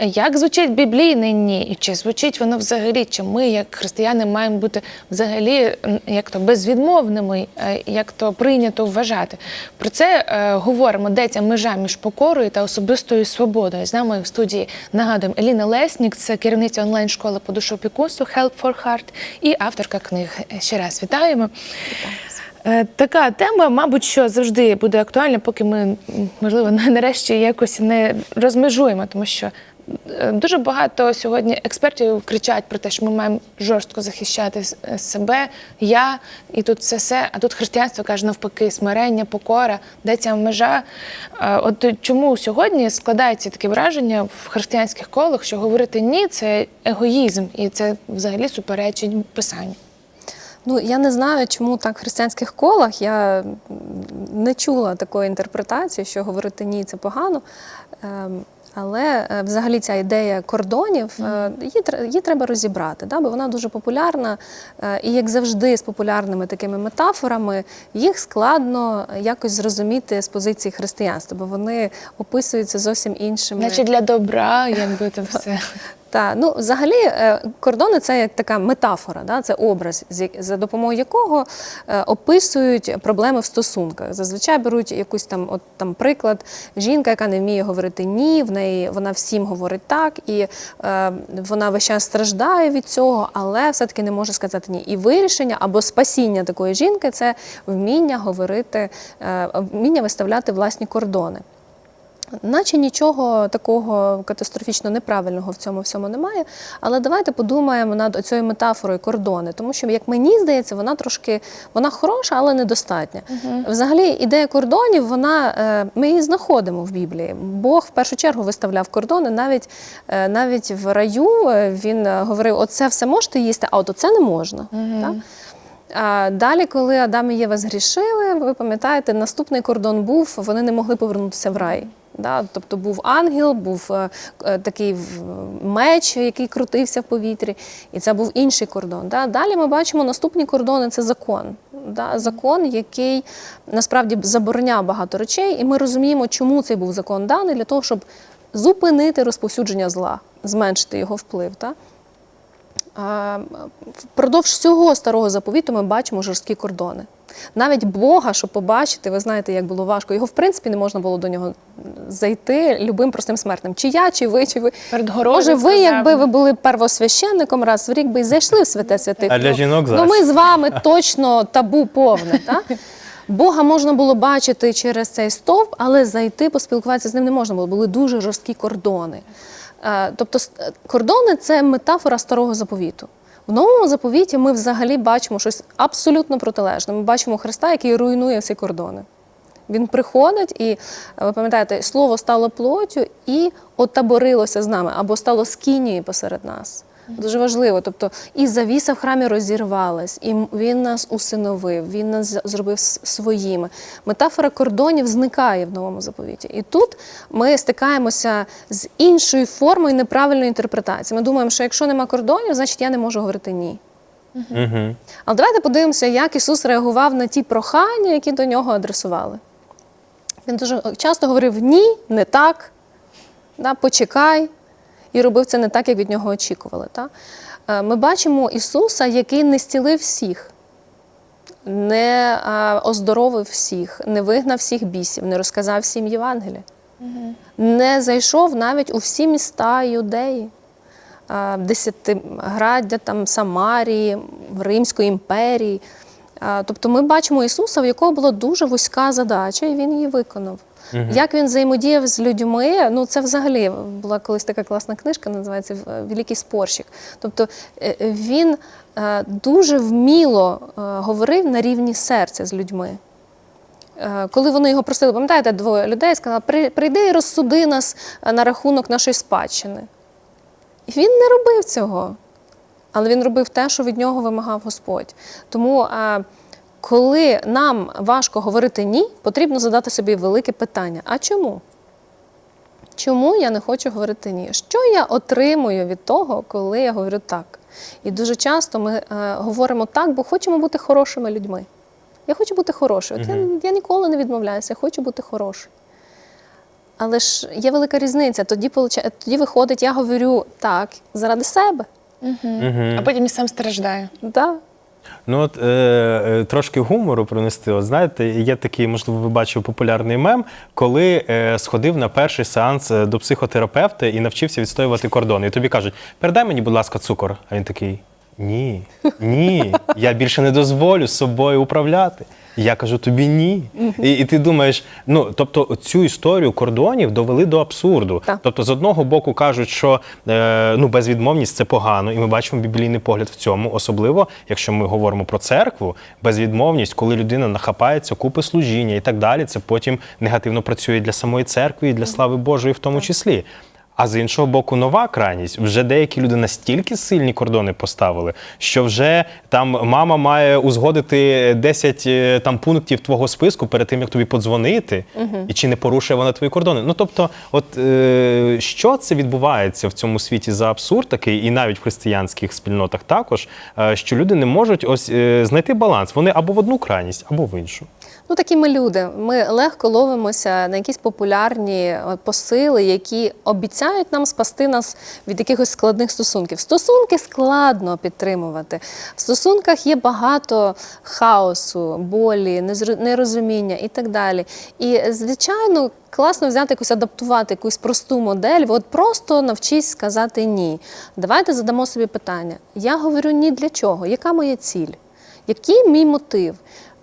Як звучить біблійне ні? І чи звучить воно взагалі? Чи ми, як християни, маємо бути взагалі як то безвідмовними, е, як то прийнято вважати? Про це е, говоримо, де ця межа між покорою та особистою свободою. З нами в студії нагадуємо Еліна Леснік, це керівниця онлайн-школи по душопікунству Help for Heart і авторка книг. Ще раз вітаємо. Е, Така тема, мабуть, що завжди буде актуальна, поки ми, можливо, нарешті якось не розмежуємо, тому що дуже багато сьогодні експертів кричать про те, що ми маємо жорстко захищати е, себе, я, і тут все все. А тут християнство каже навпаки, смирення, покора, де ця межа. Е, От чому сьогодні складається таке враження в християнських колах, що говорити ні це егоїзм, і це взагалі суперечить писанню. Ну, я не знаю, чому так в християнських колах. Я не чула такої інтерпретації, що говорити ні, це погано. Але е, взагалі ця ідея кордонів, е, її, її треба розібрати, да? бо вона дуже популярна. е, І як завжди, з популярними такими метафорами, їх складно якось зрозуміти з позиції християнства, бо вони описуються зовсім іншими. Значить, для добра, якби там все. Так, ну взагалі е, кордони це як така метафора, да? це образ, за допомогою якого е, описують проблеми в стосунках. Зазвичай беруть якусь там, от там приклад, жінка, яка не вміє говорити ні, в неї вона всім говорить так, і е, вона весь час страждає від цього, але все-таки не може сказати ні. І вирішення або спасіння такої жінки це вміння говорити, е, вміння виставляти власні кордони. Наче нічого такого катастрофічно неправильного в цьому всьому немає. Але давайте подумаємо над цією метафорою кордони, тому що, як мені здається, вона трошки вона хороша, але недостатня. Взагалі, ідея кордонів, вона е, ми її знаходимо в Біблії. Бог в першу чергу виставляв кордони, навіть е, навіть в раю е, він говорив: оце все можете їсти, а от оце не можна. Так? А далі, коли Адам і Єва згрішили, ви пам'ятаєте, наступний кордон був, вони не могли повернутися в рай. Да? Тобто був ангел, був е, е, такий меч, який крутився в повітрі, і це був інший кордон. Да? Далі ми бачимо наступні кордони це закон. Да? Закон, який насправді забороняв багато речей, і ми розуміємо, чому цей був закон даний для того, щоб зупинити розповсюдження зла, зменшити його вплив. Да? Впродовж всього старого заповіту ми бачимо жорсткі кордони. Навіть Бога, щоб побачити, ви знаєте, як було важко. Його в принципі не можна було до нього зайти любим простим смертним. Чи я, чи ви, чи ви. Перед Може, ви, сказав. якби ви були первосвященником раз в рік, би і зайшли в святе святих. А для жінок Ну ми з вами точно табу повне. Так? Бога можна було бачити через цей стовп, але зайти, поспілкуватися з ним не можна було. Були дуже жорсткі кордони. Е, Тобто е, кордони це метафора старого заповіту. В новому заповіті ми взагалі бачимо щось абсолютно протилежне. Ми бачимо Христа, який руйнує всі кордони. Він приходить, і е, ви пам'ятаєте, слово стало плоттю і отаборилося з нами або стало скінією посеред нас. Дуже важливо. Тобто, і завіса в храмі розірвалась, і він нас усиновив, він нас зробив своїми. Метафора кордонів зникає в новому заповіті. І тут ми стикаємося з іншою формою неправильної інтерпретації. Ми думаємо, що якщо нема кордонів, значить я не можу говорити ні. Угу. Але давайте подивимося, як Ісус реагував на ті прохання, які до нього адресували. Він дуже часто говорив ні, не так, да, почекай, і робив це не так, як від нього очікували. Та? Е, Ми бачимо Ісуса, який не зцілив всіх, не оздоровив всіх, не вигнав всіх бісів, не розказав всім Євангелія, не зайшов навіть у всі міста Юдеї. а, Десятиграддя, там, Самарії, Римської імперії. Тобто ми бачимо Ісуса, в якого була дуже вузька задача, і він її виконав. Як він взаємодіяв з людьми, ну це взагалі була колись така класна книжка, називається е, Великий спорщик. Тобто е, е, він дуже вміло говорив на рівні серця з людьми. Коли вони його просили, пам'ятаєте, двоє людей сказали, прийди і розсуди нас на рахунок нашої спадщини. І він не робив цього. Але він робив те, що від нього вимагав Господь. Тому, коли нам важко говорити ні, потрібно задати собі велике питання: а чому? Чому я не хочу говорити ні? Що я отримую від того, коли я говорю так? І дуже часто ми е, говоримо так, бо хочемо бути хорошими людьми. Я хочу бути хорошою. От я, я ніколи не відмовляюся, я хочу бути хорошою. Але ж є велика різниця. Тоді, тоді виходить, я говорю так, заради себе. А потім і сам страждає. Да. Ну от е, е, трошки гумору принести. От знаєте, є такий, можливо, ви бачив популярний мем, коли е, сходив на перший сеанс е, до психотерапевта і навчився відстоювати кордони. І тобі кажуть, передай мені, будь ласка, цукор. А він такий: Ні, ні, я більше не дозволю собою управляти. Я кажу тобі ні. І, і ти думаєш, ну тобто цю історію кордонів довели до абсурду. Так. Тобто, з одного боку кажуть, що е, ну безвідмовність це погано, і ми бачимо біблійний погляд в цьому, особливо якщо ми говоримо про церкву, безвідмовність, коли людина нахапається купи служіння і так далі, це потім негативно працює для самої церкви і для слави Божої, в тому числі. А з іншого боку, нова крайність. Вже деякі люди настільки сильні кордони поставили, що вже там мама має узгодити 10 е, там пунктів твого списку перед тим, як тобі подзвонити, і чи не порушує вона твої кордони. Ну тобто, от е, що це відбувається в цьому світі за абсурд такий, і навіть в християнських спільнотах також, е, що люди не можуть ось е, знайти баланс. Вони або в одну крайність, або в іншу. Ну, такі ми люди. Ми легко ловимося на якісь популярні е, посили, які обіцяють нам спасти нас від якихось складних стосунків. Стосунки складно підтримувати. В стосунках є багато хаосу, болі, нерозуміння і так далі. І, звичайно, класно взяти якусь адаптувати якусь просту модель. От просто навчись сказати ні. Давайте задамо собі питання. Я говорю ні для чого? Яка моя ціль? Який мій мотив?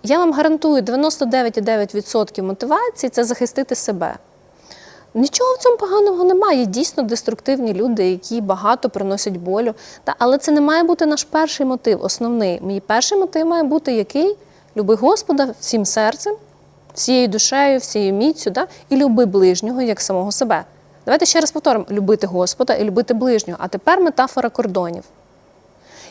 Я вам гарантую, 99,9% мотивації це захистити себе. Нічого в цьому поганого немає. Є дійсно деструктивні люди, які багато приносять болю. Та, але це не має бути наш перший мотив, основний. Мій перший мотив має бути який? Люби Господа всім серцем, всією душею, всією міцю, да? і люби ближнього як самого себе. Давайте ще раз повторимо: любити Господа і любити ближнього. А тепер метафора кордонів.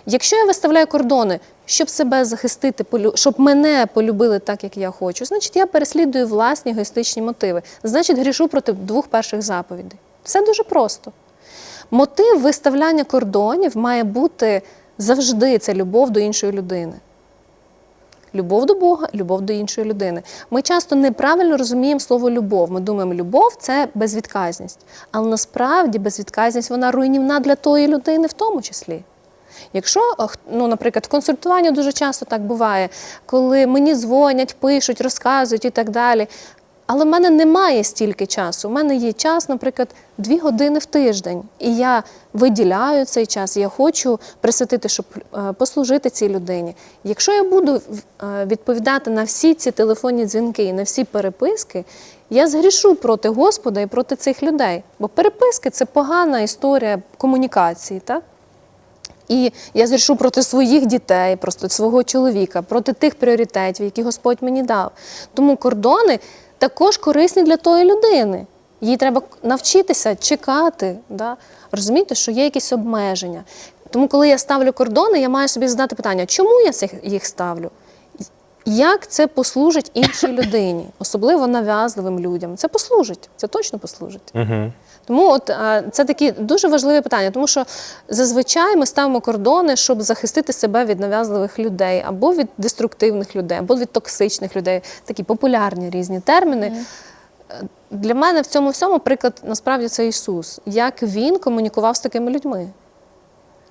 Якщо я виставляю кордони, щоб себе захистити, щоб мене полюбили так, як я хочу, значить я переслідую власні егоїстичні мотиви. Значить, грішу проти двох перших заповідей. Все дуже просто. Мотив виставляння кордонів має бути завжди це любов до іншої людини. Любов до Бога, любов до іншої людини. Ми часто неправильно розуміємо слово любов. Ми думаємо, любов це безвідказність. Але насправді безвідказність вона руйнівна для тої людини в тому числі. Якщо, е, ну, наприклад, в консультуванні дуже часто так буває, коли мені дзвонять, пишуть, розказують і так далі. Але в мене немає стільки часу. У мене є час, наприклад, дві години в тиждень. І я виділяю цей час, я хочу присвятити, щоб е, послужити цій людині. Якщо я буду е, відповідати на всі ці телефонні дзвінки і на всі переписки, я згрішу проти Господа і проти цих людей. Бо переписки це погана історія комунікації, так? І я зрішу проти своїх дітей, проти свого чоловіка, проти тих пріоритетів, які Господь мені дав. Тому кордони також корисні для тої людини. Їй треба навчитися чекати, да? розуміти, що є якісь обмеження. Тому, коли я ставлю кордони, я маю собі задати питання, чому я їх ставлю? Як це послужить іншій людині, особливо нав'язливим людям? Це послужить, це точно послужить. Угу. Тому от це такі дуже важливі питання, тому що зазвичай ми ставимо кордони, щоб захистити себе від нав'язливих людей, або від деструктивних людей, або від токсичних людей. Такі популярні різні терміни. Е, Для мене в цьому всьому приклад насправді це Ісус, як він комунікував з такими людьми.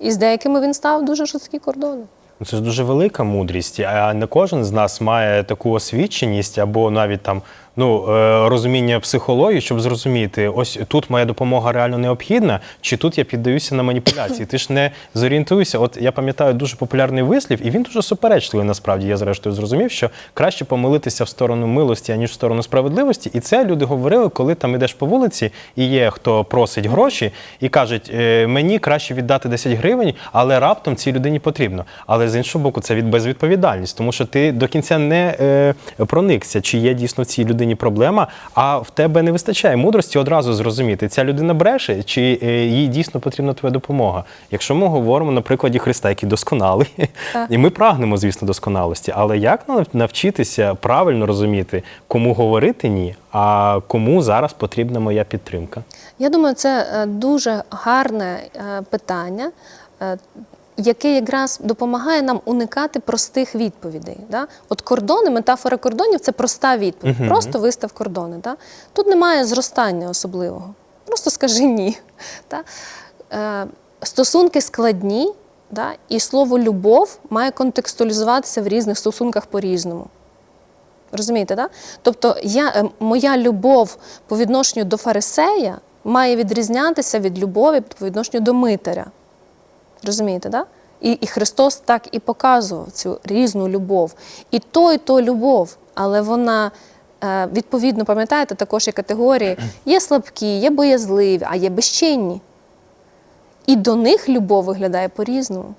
І з деякими він став дуже жорсткі кордони. Ну, Це ж дуже велика мудрість, а не кожен з нас має таку освіченість або навіть там ну е, розуміння психології, щоб зрозуміти, ось тут моя допомога реально необхідна, чи тут я піддаюся на маніпуляції. Ти ж не зорієнтуєшся. От я пам'ятаю дуже популярний вислів, і він дуже суперечливий. Насправді я зрештою зрозумів, що краще помилитися в сторону милості, аніж в сторону справедливості. І це люди говорили, коли там ідеш по вулиці, і є хто просить гроші, і кажуть, «Е, мені краще віддати 10 гривень, але раптом цій людині потрібно. Але з іншого боку, це від безвідповідальність, тому що ти до кінця не е, проникся, чи є дійсно цій людині проблема, а в тебе не вистачає мудрості одразу зрозуміти, ця людина бреше, чи е, їй дійсно потрібна твоя допомога. Якщо ми говоримо на прикладі Христа, який досконалий, і ми прагнемо, звісно, досконалості, але як нав- навчитися правильно розуміти, кому говорити ні, а кому зараз потрібна моя підтримка? Я думаю, це е, дуже гарне е, питання. Яке якраз допомагає нам уникати простих відповідей. Да? От кордони, метафора кордонів це проста відповідь. Просто вистав кордони. Да? Тут немає зростання особливого. Просто скажи ні. Да? Е, стосунки складні, да? і слово любов має контекстуалізуватися в різних стосунках по-різному. Розумієте, да? Тобто я, е, моя любов по відношенню до фарисея має відрізнятися від любові по відношенню до митаря. Розумієте, да? І, і Христос так і показував цю різну любов. І то, і то любов, але вона. е, Відповідно, пам'ятаєте, також є категорії: є слабкі, є боязливі, а є безчинні. І до них любов виглядає по-різному.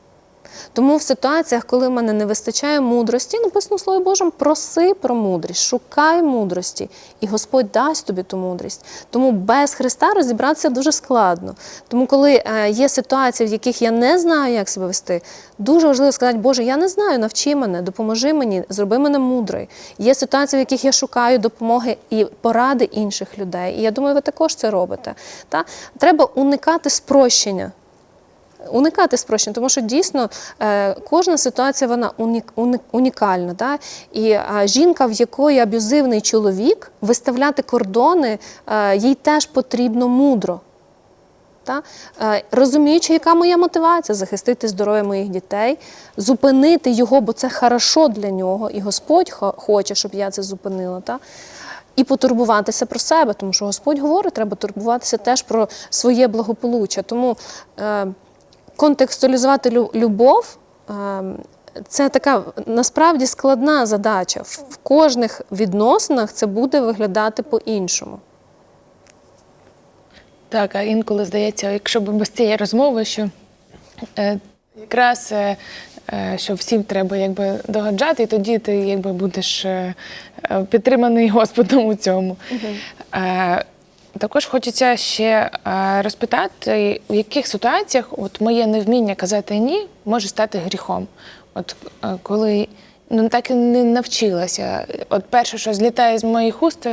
Тому в ситуаціях, коли в мене не вистачає мудрості, написано в Слові Божому, проси про мудрість, шукай мудрості, і Господь дасть тобі ту мудрість. Тому без Христа розібратися дуже складно. Тому, коли е, є ситуації, в яких я не знаю, як себе вести, дуже важливо сказати, Боже, я не знаю, навчи мене, допоможи мені, зроби мене мудрою. Є ситуації, в яких я шукаю допомоги і поради інших людей. І я думаю, ви також це робите. Та? Треба уникати спрощення уникати спрощень, тому що дійсно е, кожна ситуація вона унік, унік, унікальна. Да? І е, жінка, в якої аб'юзивний чоловік, виставляти кордони е, їй теж потрібно мудро. Та? Розуміючи, яка моя мотивація захистити здоров'я моїх дітей, зупинити його, бо це хорошо для нього, і Господь хоче, щоб я це зупинила. Та? І потурбуватися про себе, тому що Господь говорить, треба турбуватися теж про своє благополуччя. Тому е, контекстуалізувати любов е, це така насправді складна задача. В кожних відносинах це буде виглядати по-іншому. Так, а інколи здається, якщо б без цієї розмови, що е, якраз е, е, що всім треба якби догоджати, і тоді ти якби будеш е, е, підтриманий Господом у цьому. Е, також хочеться ще е, розпитати, у яких ситуаціях от моє невміння казати ні може стати гріхом. От е, коли ну так і не навчилася. От перше, що злітає з моїх уст,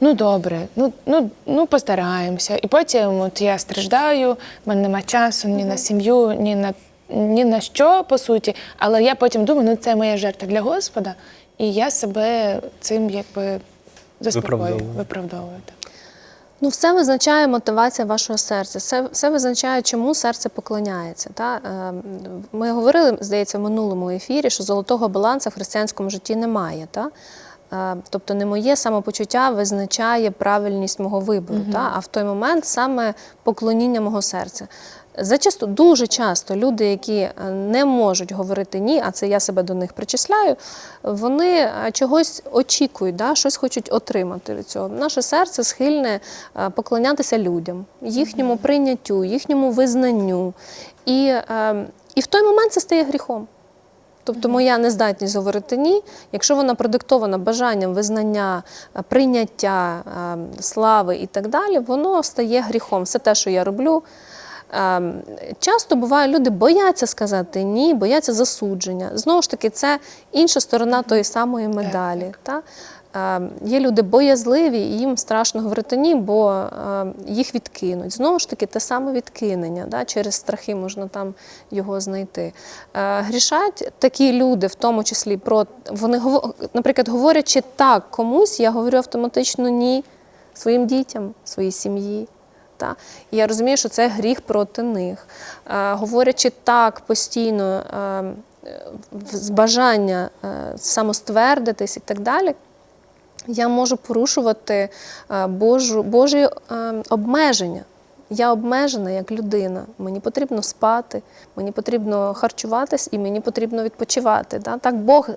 ну добре, ну, ну, ну постараємося. І потім от я страждаю, в мене нема часу ні на сім'ю, ні на ні на що, по суті. Але я потім думаю, ну це моя жертва для Господа, і я себе цим якби заспокоюю, Виправдовую. Ну, все визначає мотивація вашого серця, все, все визначає, чому серце поклоняється. Та? Е, Ми говорили, здається, в минулому ефірі, що золотого балансу в християнському житті немає. Та? Е, Тобто не моє самопочуття визначає правильність мого вибору, та? а в той момент саме поклоніння мого серця. Зачасто дуже часто люди, які е, не можуть говорити ні, а це я себе до них причисляю, вони е, чогось очікують, да, щось хочуть отримати від цього. Наше серце схильне е, поклонятися людям, їхньому прийняттю, їхньому визнанню. І, е, і в той момент це стає гріхом. Тобто моя нездатність говорити ні, якщо вона продиктована бажанням визнання, прийняття, е, слави і так далі, воно стає гріхом. Все те, що я роблю. Ем, Часто буває, люди бояться сказати ні, бояться засудження. Знову ж таки, це інша сторона тої самої медалі. Та? Ем, Є люди боязливі, і їм страшно говорити ні, бо ем, їх відкинуть. Знову ж таки, те саме відкинення. Да? Через страхи можна там його знайти. Е, Грішать такі люди, в тому числі про вони наприклад, говорячи так комусь, я говорю автоматично ні своїм дітям, своїй сім'ї. Та? І я розумію, що це гріх проти них. Е, говорячи так постійно, е, з бажання е, самоствердитись і так далі, я можу порушувати е, Божу, Божі е, обмеження. Я обмежена як людина. Мені потрібно спати, мені потрібно харчуватись і мені потрібно відпочивати. Да? Так, Бог,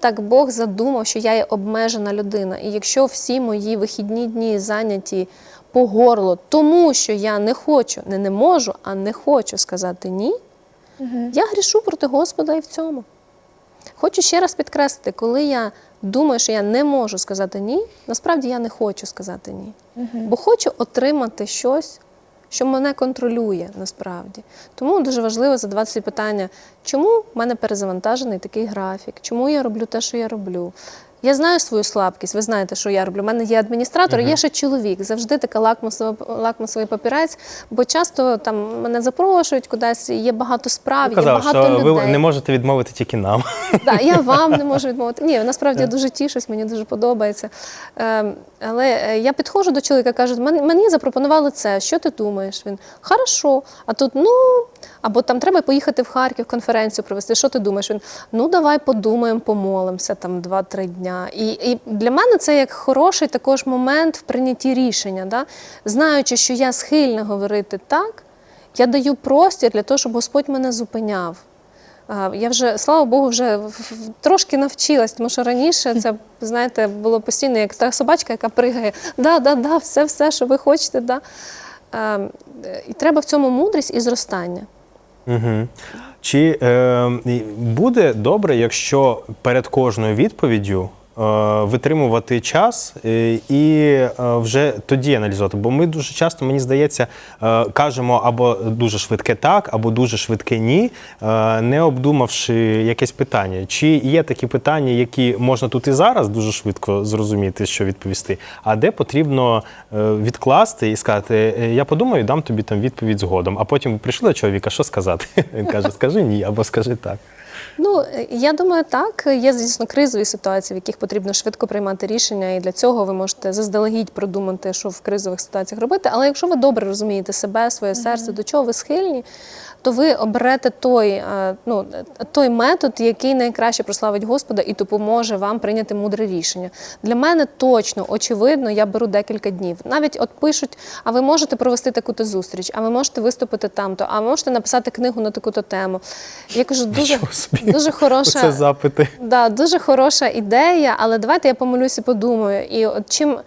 так Бог задумав, що я є обмежена людина. І якщо всі мої вихідні дні зайняті по горло, тому що я не хочу, не не можу, а не хочу сказати ні, я грішу проти Господа і в цьому. Хочу ще раз підкреслити, коли я думаю, що я не можу сказати ні, насправді я не хочу сказати ні. Бо хочу отримати щось, що мене контролює насправді. Тому дуже важливо задаватися питання, чому в мене перезавантажений такий графік, чому я роблю те, що я роблю. Я знаю свою слабкість. Ви знаєте, що я роблю. У мене є адміністратор, є ще чоловік. Завжди така лакмусова лакмусовий папірець. Бо часто там мене запрошують кудись, є багато справ, є Казав, багато що людей. ви не можете відмовити тільки нам. Да, я вам не можу відмовити. Ні, насправді я дуже тішусь, мені дуже подобається. Ем, але е, я підходжу до чоловіка, кажу, «Мен- мені запропонували це. Що ти думаєш? Він хорошо. А тут ну або там треба поїхати в Харків конференцію провести. Що ти думаєш? Він ну давай подумаємо, помолимося там два-три дня. І, і для мене це як хороший також момент в прийнятті рішення. Да? Знаючи, що я схильна говорити так, я даю простір для того, щоб Господь мене зупиняв. Я вже, слава Богу, вже трошки навчилась, тому що раніше це, знаєте, було постійно як та собачка, яка пригає. Да, да, да, все, все, що ви хочете. Да. Е, І треба в цьому мудрість і зростання. Угу. Чи е, буде добре, якщо перед кожною відповіддю витримувати час е, і е, вже тоді аналізувати? Бо ми дуже часто, мені здається, е, кажемо або дуже швидке так, або дуже швидке ні, е, не обдумавши якесь питання. Чи є такі питання, які можна тут і зараз дуже швидко зрозуміти, що відповісти, а де потрібно е, відкласти і сказати, «Е, я подумаю, дам тобі там відповідь згодом. А потім прийшли до чоловіка, що сказати? Він каже, скажи ні або скажи так. Ну, е, я думаю, так. Є, звісно, кризові ситуації, в яких потрібно швидко приймати рішення, і для цього ви можете заздалегідь продумати, що в кризових ситуаціях робити. Але якщо ви добре розумієте себе, своє серце, до чого ви схильні, то ви оберете той, е, ну, той метод, який найкраще прославить Господа і допоможе вам прийняти мудре рішення. Для мене точно, очевидно, я беру декілька днів. Навіть от пишуть, а ви можете провести таку-то зустріч, а ви можете виступити там-то, а ви можете написати книгу на таку-то тему. Я кажу, дуже, дуже хороша. Да, дуже хороша ідея, але давайте я помилюся, подумаю. І от чим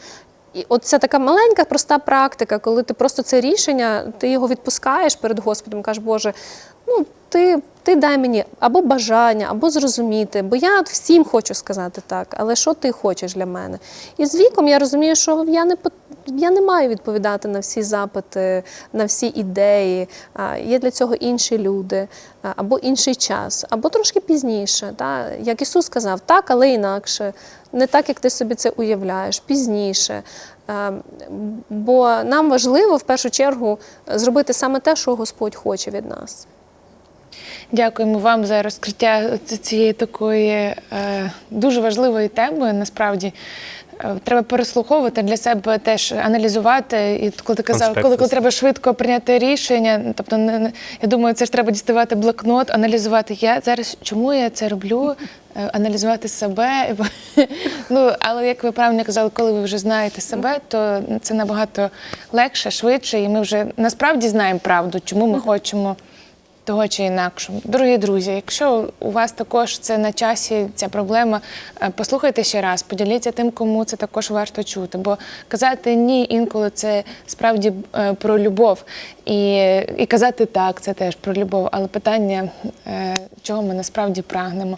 і от ця така маленька, проста практика, коли ти просто це рішення, ти його відпускаєш перед Господом, кажеш, Боже, ну ти, ти дай мені або бажання, або зрозуміти, бо я от всім хочу сказати так, але що ти хочеш для мене? І з віком я розумію, що я не я не маю відповідати на всі запити, на всі ідеї. Є для цього інші люди, або інший час, або трошки пізніше. Та? Як Ісус сказав, так, але інакше. Не так, як ти собі це уявляєш, пізніше. Бо нам важливо в першу чергу зробити саме те, що Господь хоче від нас. Дякуємо вам за розкриття цієї такої е, дуже важливої теми. Насправді Е, треба переслуховувати для себе теж аналізувати. І коли ти казав, коли, коли треба швидко прийняти рішення, тобто не, не- я думаю, це ж треба діставати блокнот, аналізувати. Я зараз чому я це роблю? Е, Аналізувати себе. Ну, але як ви правильно казали, коли ви вже знаєте себе, то це набагато легше, швидше, і ми вже насправді знаємо правду, чому ми хочемо того чи інакшого. Дорогі друзі, якщо у вас також це на часі, ця проблема, е, послухайте ще раз, поділіться тим, кому це також варто чути. Бо казати ні інколи це справді е, про любов. І, і казати так, це теж про любов. Але питання, е, чого ми насправді прагнемо.